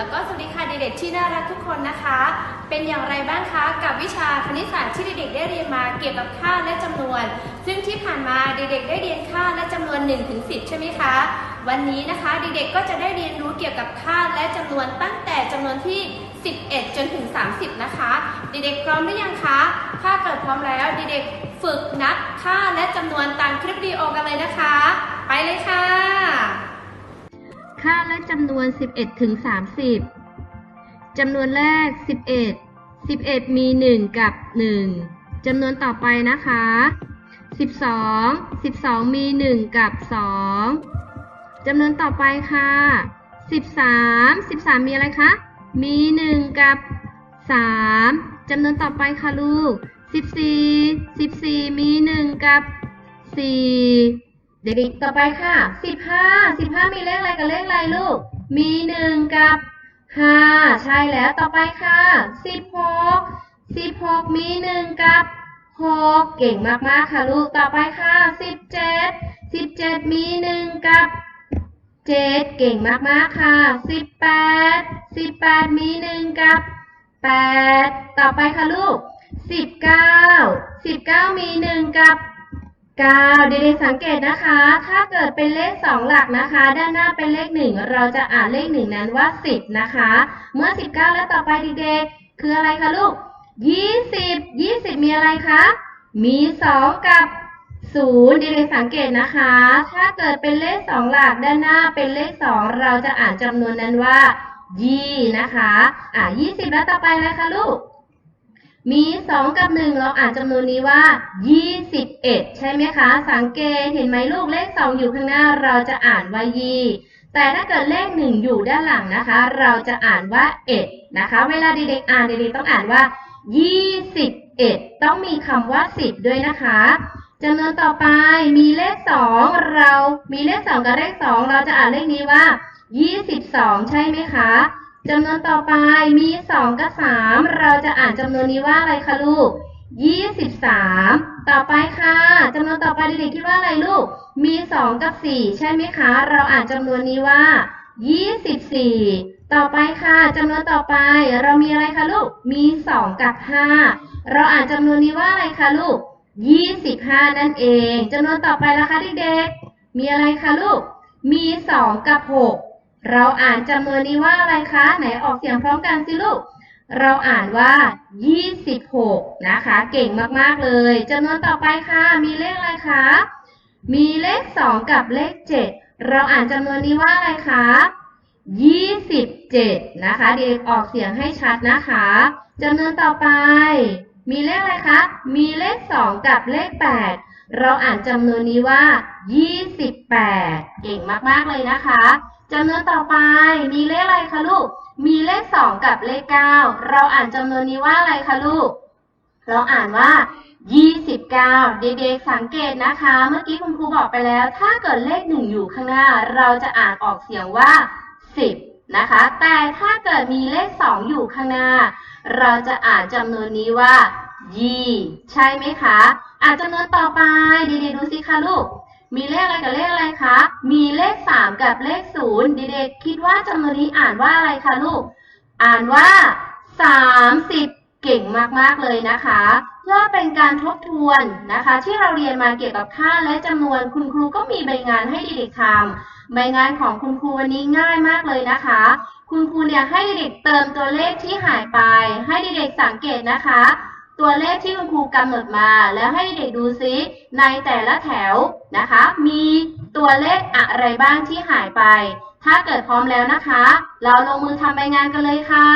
แล้วก็สวัสดีค่ะเด็กๆที่น่ารักทุกคนนะคะ เป็นอย่างไรบ้างคะกับวิชาคณิตศาสตร์ที่เด็กๆได้เรียนมาเกี่ยวกับค่าและจำนวน ซึ่งที่ผ่านมาเด็กๆได้เรียนค่าและจำนวน1ถึง10ใช่ไหมคะ วันนี้นะคะเด็กๆก็จะได้เรียนรู้เกี่ยวกับค่าและจำนวนตั้งแต่จำนวนที่ 11 จนถึง 30 นะคะ เด็กๆพร้อมหรือยังคะ ถ้าเกิดพร้อมแล้วเด็กๆฝึกนับค่าและจำนวนตามคลิปวิดีโอกันเลยนะคะ ไปเลยค่ะ ค่าและจำนวน 11 ถึง 30 จำนวนแรก 11 11 มี 1 กับ 1 จำนวนต่อไปนะคะ 12 12 มี 1 กับ 2 จำนวนต่อไปค่ะ 13 13 มีอะไรคะ มี 1 กับ 3 จำนวนต่อไปค่ะลูก 14 14 มี 1 กับ 4 เด็กๆต่อไปค่ะสิบห้าสิบห้ามีเลขอะไรกับเลขอะไรลูก มีหนึ่งกับห้าใช่แล้วต่อไปค่ะสิบหกสิบหกมีหนึ่งกับหกเก่งมากๆค่ะลูกต่อไปค่ะสิบเจ็ดสิบเจ็ดมีหนึ่งกับเจ็ดเก่งมากๆค่ะสิบแปดสิบแปดมีหนึ่งกับแปดต่อไปค่ะลูกสิบเก้าสิบเก้ามีหนึ่งกับ 9เด็กๆสังเกตนะคะ ถ้าเกิดเป็นเลข 2 หลักนะคะ ด้านหน้าเป็นเลข 1 เราจะอ่านเลข 1 นั้นว่า 10 นะคะ เมื่อ 19 แล้วต่อไปเด็กๆคืออะไรคะลูก 20 20 มีอะไรคะ มี 2 กับ 0 เด็กๆสังเกตนะคะ ถ้าเกิดเป็นเลข 2 หลักด้านหน้าเป็นเลข 2 เราจะอ่านจำนวนนั้นว่า ยี่นะคะ อะ20 แล้วต่อไปอะไรคะลูก มี 2 กับ 1 เราอ่านจำนวนนี้ว่า 21 ใช่ไหมคะ สังเกตเห็นไหมลูกเลข 2 อยู่ข้างหน้าเราจะอ่านว่ายี่แต่ถ้าเกิดเลข 1 อยู่ด้านหลังนะคะ เราจะอ่านว่า เอ็ดนะคะ เวลาเด็กๆอ่านเด็กๆต้องอ่านว่า 21 ต้องมีคำว่า 10 ด้วยนะคะจำนวนต่อไปมีเลข 2 เรา มีเลข 2 กับเลข 2 เราจะอ่านเลขนี้ว่า 22 ใช่ไหมคะ จำนวนต่อไปมี 2 กับ 3 เราจะอ่านจำนวนนี้ว่าอะไรคะลูก 23 ต่อไปค่ะจำนวนต่อไปเด็กๆคิดว่าอะไรลูก มี 2 กับ 4 ใช่ไหมคะ เราอ่านจำนวนนี้ว่า 24 ต่อไปค่ะจำนวนต่อไป เรามีอะไรคะลูก มี 2 กับ 5 เราอ่านจำนวนนี้ว่าอะไรคะลูก 25 นั่นเองจำนวนต่อไปละคะเด็กๆมีอะไรคะลูก มี 2 กับ 6 เราอ่านจำนวนนี้ว่าอะไรคะ ไหนออกเสียงพร้อมกันสิลูก เราอ่านว่า 26 นะคะ เก่งมาก ๆ เลยจำนวนต่อไปค่ะ มีเลขอะไรคะ มีเลข 2 กับเลข 7 เราอ่านจำนวนนี้ว่าอะไรคะ 27 นะคะ เด็กออกเสียงให้ชัดนะคะจำนวนต่อไป มีเลขอะไรคะ มีเลข 2 กับเลข 8 เราอ่านจำนวนนี้ว่า 28 เก่งมาก ๆ เลยนะคะ จำนวนต่อไปมีเลขอะไรคะลูก มีเลข 2 กับเลข 9 เราอ่านจำนวนนี้ว่าอะไรคะลูก เราอ่านว่า 29 เด็กๆสังเกตนะคะ เมื่อกี้คุณครูบอกไปแล้ว ถ้าเกิดเลข 1 อยู่ข้างหน้า เราจะอ่านออกเสียงว่า 10 นะคะ แต่ถ้าเกิดมีเลข 2 อยู่ข้างหน้า เราจะอ่านจำนวนนี้ว่า ยี่ ใช่ไหมคะ อ่านจำนวนต่อไป เด็กๆดูสิคะลูก มีเลขอะไรกับเลขอะไรคะ มีเลข 3 กับเลข 0 เด็กๆคิดว่าจำนวนนี้อ่านว่าอะไรคะลูก อ่านว่า 30 เก่งมากๆเลยนะคะ เพื่อเป็นการทบทวนนะคะ ที่เราเรียนมาเกี่ยวกับค่าและจำนวนคุณครูก็มีใบงานให้เด็กๆทำใบงานของคุณครูวันนี้ง่ายมากเลยนะคะ คุณครูเนี่ยให้เด็กๆเติมตัวเลขที่หายไป ให้เด็กๆสังเกตนะคะ ตัวเลขที่คุณครูกำหนดมา แล้วให้เด็กดูซิในแต่ละแถวนะคะ มีตัวเลขอะไรบ้างที่หายไป ถ้าเกิดพร้อมแล้วนะคะ เราลงมือทำใบงานกันเลยค่ะ